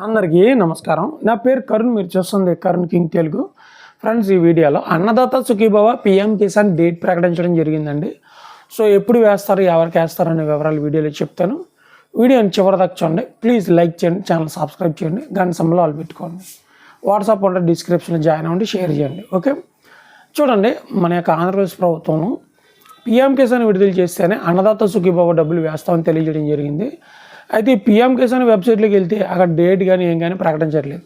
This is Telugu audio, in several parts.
అందరికీ నమస్కారం. నా పేరు కరుణ్ మీరు చూస్తుంది కరుణ్ కింగ్ తెలుగు. ఫ్రెండ్స్ ఈ వీడియోలో అన్నదాత సుఖీభవ పిఎం కిసాన్ డేట్ ప్రకటించడం జరిగిందండి. సో ఎప్పుడు వేస్తారు ఎవరికి వేస్తారు అనే వివరాలు వీడియోలో చెప్తాను. వీడియోని చివరిదాకా చూడండి. ప్లీజ్ లైక్ చేయండి ఛానల్ సబ్స్క్రైబ్ చేయండి గంట సమయంలో వాళ్ళు పెట్టుకోండి. వాట్సాప్ ఉంటే డిస్క్రిప్షన్లో జాయిన్ అవ్వండి షేర్ చేయండి. ఓకే? చూడండి మన యొక్క ఆంధ్రప్రదేశ్ ప్రభుత్వం పిఎం కిసాన్ విడుదల చేస్తేనే అన్నదాత సుఖీభావ డబ్బులు వేస్తామని తెలియజేయడం జరిగింది. అయితే పిఎం కిసాన్ వెబ్సైట్లోకి వెళ్తే అక్కడ డేట్ కానీ ఏం కానీ ప్రకటించట్లేదు.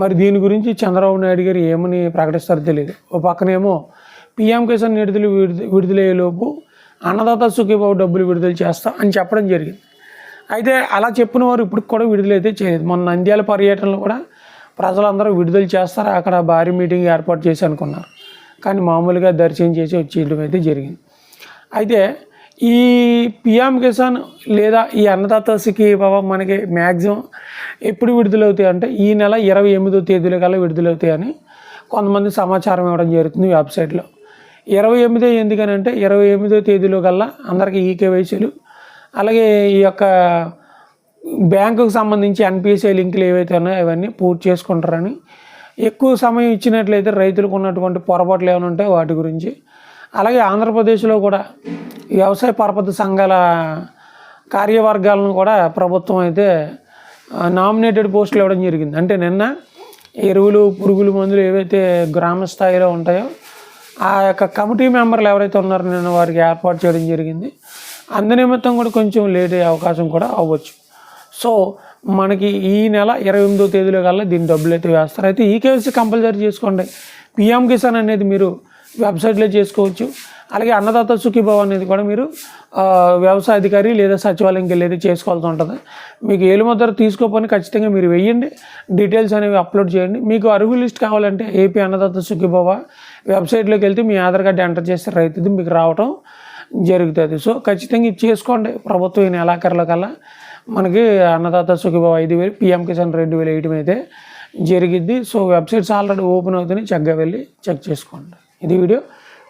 మరి దీని గురించి చంద్రబాబు నాయుడు గారు ఏమని ప్రకటిస్తారో తెలియదు ఓ పక్కనేమో పిఎం కిసాన్ నిడుదల విడుదల విడుదలయ్యేలోపు అన్నదాత సుఖీబాబు డబ్బులు విడుదల చేస్తా అని చెప్పడం జరిగింది. అయితే అలా చెప్పిన వారు ఇప్పుడు కూడా విడుదలైతే చేయలేదు. మొన్న నంద్యాల పర్యటనలో కూడా ప్రజలందరూ విడుదల చేస్తారు? అక్కడ భారీ మీటింగ్ ఏర్పాటు చేసి అనుకున్నారు. కానీ మామూలుగా దర్శనం చేసి వచ్చేయడం అయితే జరిగింది. అయితే ఈ పిఎం కిసాన్ లేదా ఈ అన్నదాత సుఖీ బాబా మనకి మ్యాక్సిమం ఎప్పుడు విడుదలవుతాయి అంటే ఈ నెల ఇరవై ఎనిమిదో తేదీల కల్లా విడుదలవుతాయని కొంతమంది సమాచారం ఇవ్వడం జరుగుతుంది వెబ్సైట్లో. ఇరవై ఎనిమిదో ఎందుకనంటే ఇరవై ఎనిమిదో తేదీలో కల్లా అందరికీ ఈకేవైసీలు అలాగే ఈ యొక్క బ్యాంకుకు సంబంధించి ఎన్పిఎస్ఐ లింకులు ఏవైతే ఉన్నాయో అవన్నీ పూర్తి చేసుకుంటారని ఎక్కువ సమయం ఇచ్చినట్లయితే రైతులకు ఉన్నటువంటి పొరపాట్లు ఏమైనా ఉంటాయి వాటి గురించి. అలాగే ఆంధ్రప్రదేశ్లో కూడా వ్యవసాయ పరపతి సంఘాల కార్యవర్గాలను కూడా ప్రభుత్వం అయితే నామినేటెడ్ పోస్టులు ఇవ్వడం జరిగింది. అంటే నిన్న ఎరువులు పురుగులు మందులు ఏవైతే గ్రామ స్థాయిలో ఉంటాయో ఆ యొక్క కమిటీ మెంబర్లు ఎవరైతే ఉన్నారో నిన్న వారికి ఏర్పాటు చేయడం జరిగింది. అందు నిమిత్తం కూడా కొంచెం లేట్ అయ్యే అవకాశం కూడా అవ్వచ్చు. సో మనకి ఈ నెల ఇరవై ఎనిమిదో తేదీలో కల్లా దీని డబ్బులు అయితే వేస్తారు. అయితే ఈ కేవీసీ కంపల్సరీ చేసుకోండి. పిఎం కిసాన్ అనేది మీరు వెబ్సైట్లో చేసుకోవచ్చు. అలాగే అన్నదాత సుఖీభావ అనేది కూడా మీరు వ్యవసాయ అధికారి లేదా సచివాలయంకి వెళ్ళి చేసుకోవాల్సి ఉంటుంది. మీకు ఏలుముద్ర తీసుకోపోని ఖచ్చితంగా మీరు వెయ్యండి. డీటెయిల్స్ అనేవి అప్లోడ్ చేయండి. మీకు అరుగు లిస్ట్ కావాలంటే ఏపీ అన్నదాత సుఖీభావ వెబ్సైట్లోకి వెళ్తే మీ ఆధార్ కార్డు ఎంటర్ చేస్తే రైతుది మీకు రావటం జరుగుతుంది. సో ఖచ్చితంగా ఇది చేసుకోండి. ప్రభుత్వం ఈ నెలాఖరులో కల్లా మనకి అన్నదాత సుఖీభావ ఐదు వేలు పిఎం కిసాన్ రెండు వేలు వేయటం అయితే జరిగిద్ది. సో వెబ్సైట్స్ ఆల్రెడీ ఓపెన్ అవుతున్నాయి. చక్కగా వెళ్ళి చెక్ చేసుకోండి. ఇది వీడియో.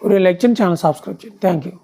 వీడియో లైక్ చేయండి ఛానల్ సబ్స్క్రైబ్ చేయండి థ్యాంక్ యూ